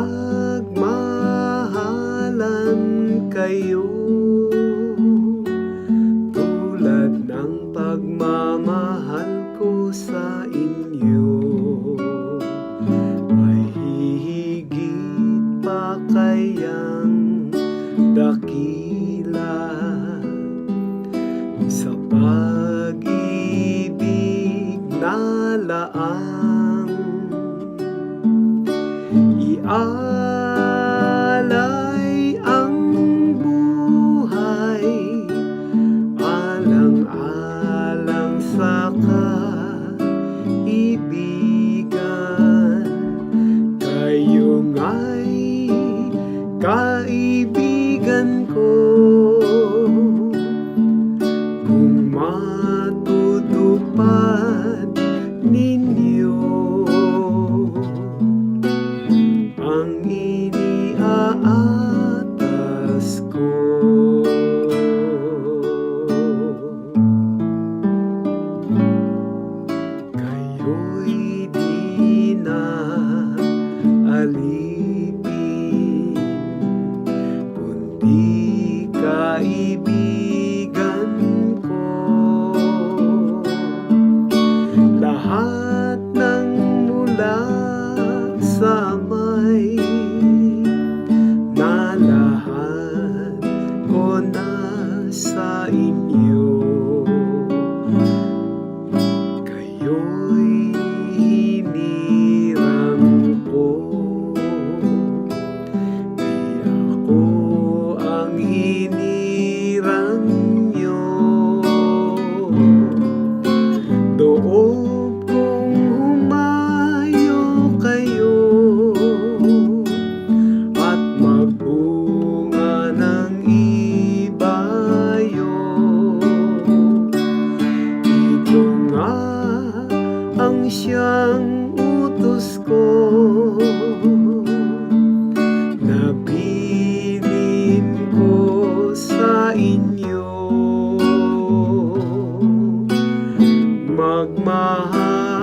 magmahalan kayo. Tulad ng pagmamahal ko sa inyo. Ay hihigit pa kayang dakila. Sa pag-ibig na laan sa kundi Diyos ko Nabilin ko sa inyo. Magmahal